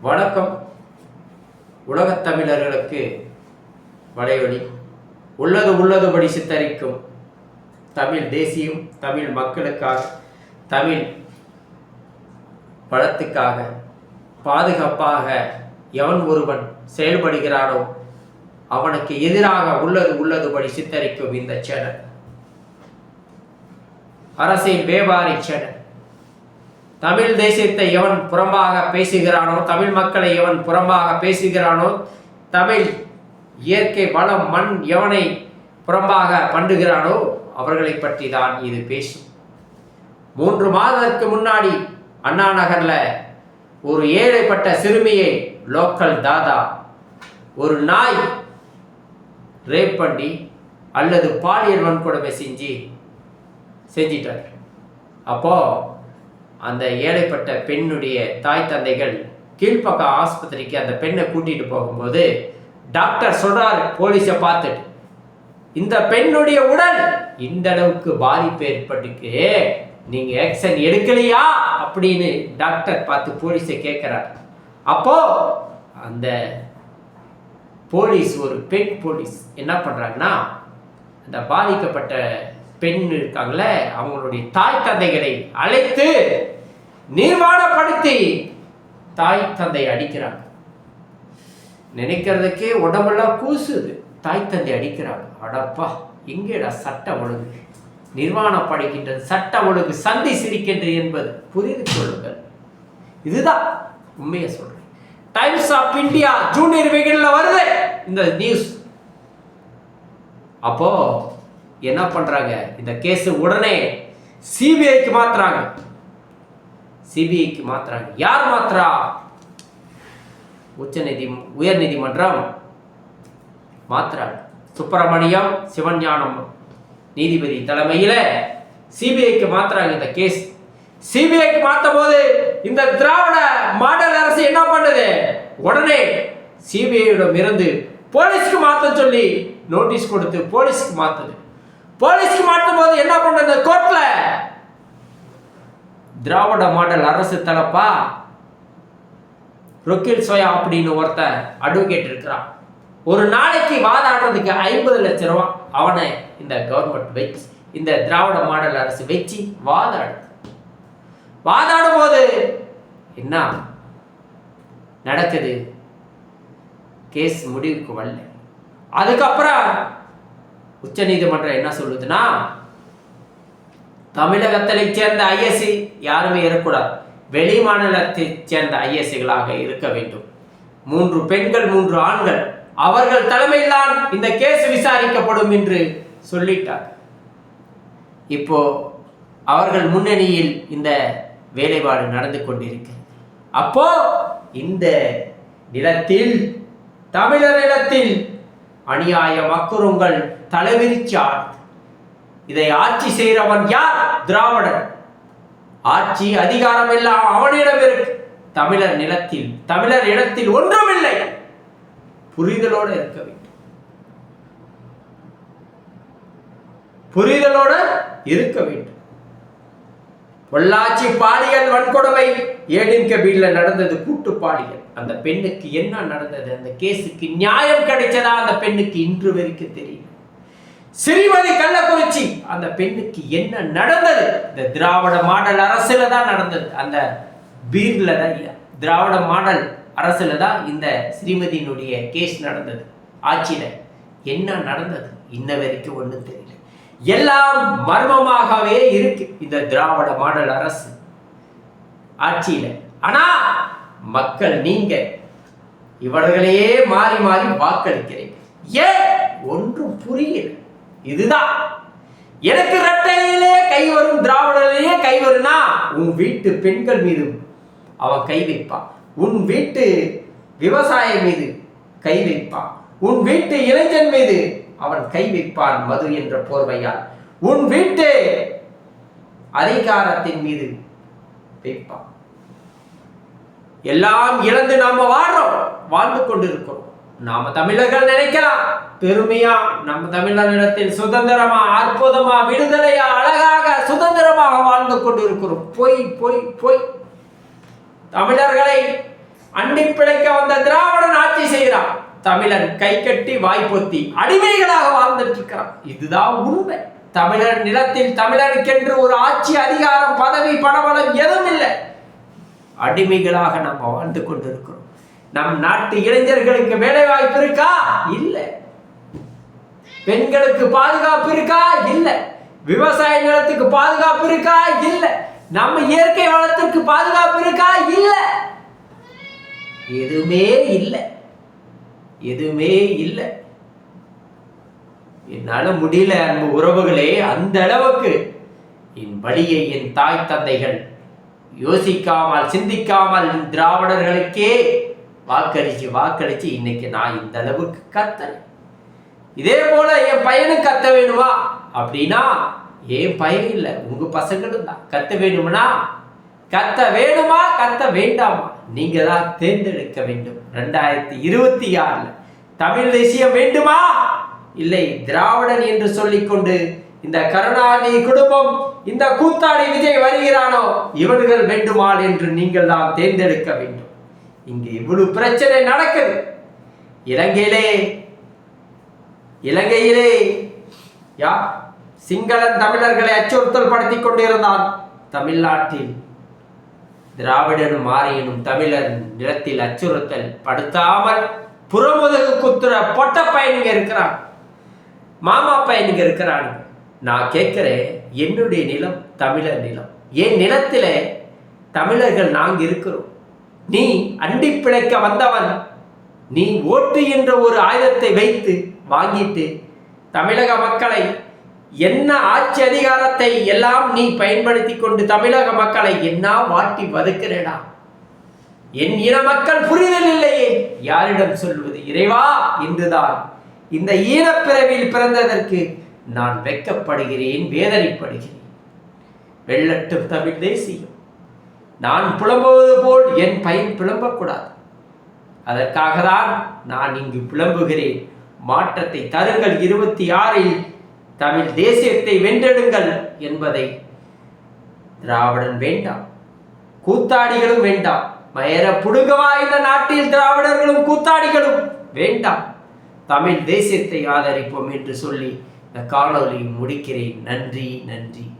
வணக்கம். உலகத் தமிழர்களுக்கு வலையொலி. உள்ளது உள்ளதுபடி சித்தரிக்கும் தமிழ் தேசியம் தமிழ் மக்களுக்காக தமிழ் வளத்துக்காக பாதுகாப்பாக எவன் ஒருவன் செயல்படுகிறானோ அவனுக்கு எதிராக உள்ளது உள்ளதுபடி சித்தரிக்கும் இந்த சேனல். அரசின் வியாபாரி சேனல். தமிழ் தேசியத்தை எவன் புறம்பாக பேசுகிறானோ தமிழ் மக்களை எவன் புறம்பாக பேசுகிறானோ தமிழ் இயற்கை வளம் மண் எவனை புறம்பாக பண்ணுகிறானோ அவர்களை பற்றி தான் இது பேசும். மூன்று மாதத்துக்கு முன்னாடி அண்ணா நகர்ல ஒரு ஏழைப்பட்ட சிறுமியை லோக்கல் தாதா ஒரு நாய் ரேப் பண்ணி அல்லது பாலியல் வன்கொடுமை செஞ்சு செஞ்சிட்டார். அப்போது அந்த ஏழைப்பட்ட பெண்ணுடைய தாய் தந்தைகள் கீழ்ப்பக்க ஆஸ்பத்திரிக்கு அந்த பெண்ணை கூட்டிட்டு போகும்போது டாக்டர் சொல்றாரு போலீஸை பார்த்துட்டு இந்த பெண்ணுடைய உடல் இந்த அளவுக்கு பாதிப்பு ஏற்பட்டுக்கு நீங்க ஆக்ஷன் எடுக்கலையா? அப்படின்னு டாக்டர் பார்த்து போலீஸை கேட்கிறார். அப்போ அந்த போலீஸ் ஒரு பெண் போலீஸ் என்ன பண்றாங்கன்னா அந்த பாதிக்கப்பட்ட பெண் இருக்காங்களே அவங்களுடைய தாய் தந்தைகளை அழைத்து நிர்வாணப்படுத்தி தாய் தந்தை அடிக்கிறாங்க. நினைக்கிறதுக்கே உடம்பெல்லாம் கூசுது. தாய் தந்தை அடிக்கிறாங்க. அடப்பா எங்கேடா சட்ட ஒழுங்கு? நிர்வாணப்படுகின்றது சட்ட ஒழுங்கு சந்தி சிரிக்கின்றது என்பது புரிந்து கொள்ளுங்கள். இதுதான் உண்மையை சொல்றேன். டைம்ஸ் ஆஃப் இந்தியா ஜூனியர் விகடன்ல வருது இந்த நியூஸ். அப்போ என்ன பண்றாங்க? இந்த கேஸ் உடனே சிபிஐக்கு மாத்துறாங்க. சிபிஐக்கு மாத்துறாங்க. யார் மாத்துறா? உச்ச நீதி உயர் நீதிமன்றம் மாத்துறாங்க. சுப்பிரமணியம் சிவஞானம் நீதிபதி தலைமையில சிபிஐக்கு மாத்துறாங்க இந்த கேஸ். சிபிஐக்கு மாத்த போது இந்த திராவிட மாடல் அரசு என்ன பண்ணுது? உடனே சிபிஐயிடம் இருந்து போலீஸ்க்கு மாத்த சொல்லி நோட்டீஸ் கொடுத்து போலீஸ்க்கு மாத்துது. போலீஸ்க்கு மாற்றும் போது என்ன பண்றது? கோர்ட்ல. திராவிட மாடல் அரசு தரப்பா? ரொக்கில் சோயா அப்படின்னு ஒருத்தன் அட்வொகேட் இருக்கிறான். ஒரு நாளைக்கு வாதாடுறதுக்கு ஐம்பது லட்சம் ரூபா அவனை இந்த கவர்மெண்ட் வச்சு இந்த திராவிட மாடல் அரசு வச்சு வாதாடு வாதாடும் போது என்ன நடக்குது? கேஸ் முடிவுக்கு வரல. அதுக்கப்புறம் உச்ச நீதிமன்றம் என்ன சொல்லுதுன்னா தமிழகத்தை சேர்ந்த ஐஎஸ்சி யாருமே இருக்கக்கூடாது வெளி மாநிலத்தை சேர்ந்த ஐஎஸ்சிகளாக இருக்க வேண்டும். மூன்று பெண்கள் மூன்று ஆண்கள். அவர்கள் தலைமையில்தான் இந்த கேஸ் விசாரிக்கப்படும் என்று சொல்லிட்டார். இப்போ அவர்கள் முன்னணியில் இந்த வேலைப்பாடு நடந்து கொண்டிருக்கு அப்போ இந்த நிலத்தில் தமிழர் நிலத்தில் அநியாய மக்குறுங்கள் தலைவிரிச்சார். இதை ஆட்சி செய்கிறவன் யார்? திராவிடன் ஆட்சி அதிகாரம் எல்லாம் அவனிடம் இருக்கு. தமிழர் நிலத்தில் தமிழர் இடத்தில் ஒன்றுமில்லை. புரிதலோடு இருக்க வேண்டும். புரிதலோட இருக்க வேண்டும். பொள்ளாச்சி பாலியல் வன்கொடுமை ஏடின் கபீர்ல நடந்தது கூட்டு பாலியல். அந்த பெண்ணுக்கு என்ன நடந்தது? அந்த கேஸுக்கு நியாயம் கிடைச்சதா? அந்த பெண்ணுக்கு இன்று வரைக்கும் தெரியும். சிறுமதி கள்ளக்குறிச்சி. அந்த பெண்ணுக்கு என்ன நடந்தது? இந்த திராவிட மாடல் அரசுல தான் நடந்தது. அந்த பீர்ல தான் திராவிட மாடல் அரசுல தான் இந்த ஸ்ரீமதியினுடைய கேஸ் நடந்தது. ஆட்சியில என்ன நடந்தது? இன்ன வரைக்கும் ஒண்ணும் தெரியல. எல்லாம் மர்மமாகவே இருக்கு இந்த திராவிட மாடல் அரசு. ஆட்சியில. ஆனா மக்கள் நீங்க இவர்களையே மாறி மாறி வாக்களிக்கிறீங்க. ஏன்? ஒன்றும் புரியல. இதுதான். எனக்கு ரெட்டையிலே கை வரும் திராவிடத்திலேயே கை வரும்னா உன் வீட்டு பெண்கள் மீது அவன் கை வைப்பான் உன் வீட்டு விவசாய மீது கை வைப்பான் உன் வீட்டு இளைஞன் மீது அவன் கை வைப்பான் மது என்ற போர்வையால். உன் வீட்டு அதிகாரத்தின் மீது வைப்பான் எல்லாம் இழந்து நாம வாழ்றோம் வாழ்ந்து கொண்டிருக்கிறோம். நாம தமிழர்கள் நினைக்கலாம். பெருமையா நம்ம தமிழனிடத்தில் சுதந்திரமா அற்புதமா விடுதலையா அழகாக சுதந்திரமாக வாழ்ந்து கொண்டிருக்கிறோம். பொய் பொய் பொய். தமிழர்களை அண்டி பிழைக்க வந்த திராவிடன் ஆட்சி செய்கிறான் தமிழன் கை கட்டி வாய்ப்பொத்தி அடிமைகளாக வாழ்ந்துட்டு இருக்கிறான் இதுதான் உண்மை. தமிழர் நிலத்தில் தமிழருக்கென்று ஒரு ஆட்சி அதிகாரம் பதவி பணபலம் எதுவும் இல்லை. அடிமைகளாக நம்ம வாழ்ந்து கொண்டிருக்கிறோம். நம் நாட்டு இளைஞர்களுக்கு வேலை வாய்ப்பு இருக்கா? இல்லை. பெண்களுக்கு பாதுகாப்பு இருக்கா? இல்ல. விவசாய நிலத்துக்கு பாதுகாப்பு இருக்கா? இல்ல. நம்ம இயற்கை வளத்திற்கு பாதுகாப்பு இருக்கா? இல்ல. எதுவுமே இல்லை. எதுவுமே இல்லை. என்னால முடியல அன்பு உறவுகளே. அந்த அளவுக்கு என் வழியை என் தாய் தந்தைகள் யோசிக்காமல் சிந்திக்காமல் திராவிடர்களுக்கே வாக்களிச்சு வாக்களிச்சு இன்னைக்கு நான் இந்த அளவுக்கு கத்தறேன். இதே போல என் பையனும் கத்த வேணுமா அப்படின்னா என் பையன் இல்லை உங்க பசங்களும் தான். கத்த வேணும்னா கத்த வேணுமா? கத்த வேண்டாமா? நீங்க தான் தேர்ந்தெடுக்க வேண்டும். ரெண்டாயிரத்தி இருபத்தி ஆறுல. தமிழ் தேசியம் வேண்டுமா? இல்லை திராவிடன் என்று சொல்லிக்கொண்டு இந்த கருணாநிதி குடும்பம் இந்த கூத்தாடி விஜய் வருகிறானோ இவர்கள் வேண்டுமாள் என்று நீங்கள் தான் தேர்ந்தெடுக்க வேண்டும். இங்கே இவ்வளவு பிரச்சனை நடக்குது. இலங்கையிலே இலங்கையிலே யார் சிங்களன் தமிழர்களை அச்சுறுத்தல் படுத்திக் கொண்டிருந்தான். தமிழ்நாட்டில் திராவிடனும் ஆரியனும் தமிழர் நிலத்தில் அச்சுறுத்தல் படுத்தாமல் புறமுதுகு குத்துற பொட்ட பையனுங்க இருக்கிறான். மாமா பையனுங்க இருக்கிறான். நான் கேட்கிறேன் என்னுடைய நிலம் தமிழர் நிலம். என் நிலத்திலே தமிழர்கள் நாங்கள் இருக்கிறோம். நீ அண்டி பிழைக்க வந்தவன். நீ ஓட்டு என்ற ஒரு ஆயுதத்தை வைத்து வாங்கிட்டு தமிழக மக்களை என்ன ஆட்சி அதிகாரத்தை எல்லாம் நீ பயன்படுத்தி கொண்டு தமிழக மக்களை என்ன வாட்டி வதுக்கிறேடா? என் இன மக்கள் புரிதல் இல்லையே. யாரிடம் சொல்வது? இறைவா என்றுதான் இந்த ஈனப்பிறவியில் பிறந்ததற்கு நான் வெட்கப்படுகிறேன் வேதனைப்படுகிறேன். வெள்ளட்டும் தமிழ் தேசியம். நான் புலம்புவது போல் என் பையன் புலம்பக்கூடாது. அதற்காக தான் நான் இங்கு புலம்புகிறேன். மாற்றத்தை தருங்கள். இருபத்தி ஆறில் தமிழ் தேசியத்தை வென்றெடுங்கள் என்பதை. திராவிடன் வேண்டாம். கூத்தாடிகளும் வேண்டாம். மயர புடுங்கவா இந்த நாட்டில் திராவிடர்களும் கூத்தாடிகளும் வேண்டாம். தமிழ் தேசியத்தை ஆதரிப்போம் என்று சொல்லி இந்த காணொலியை முடிக்கிறேன். நன்றி நன்றி.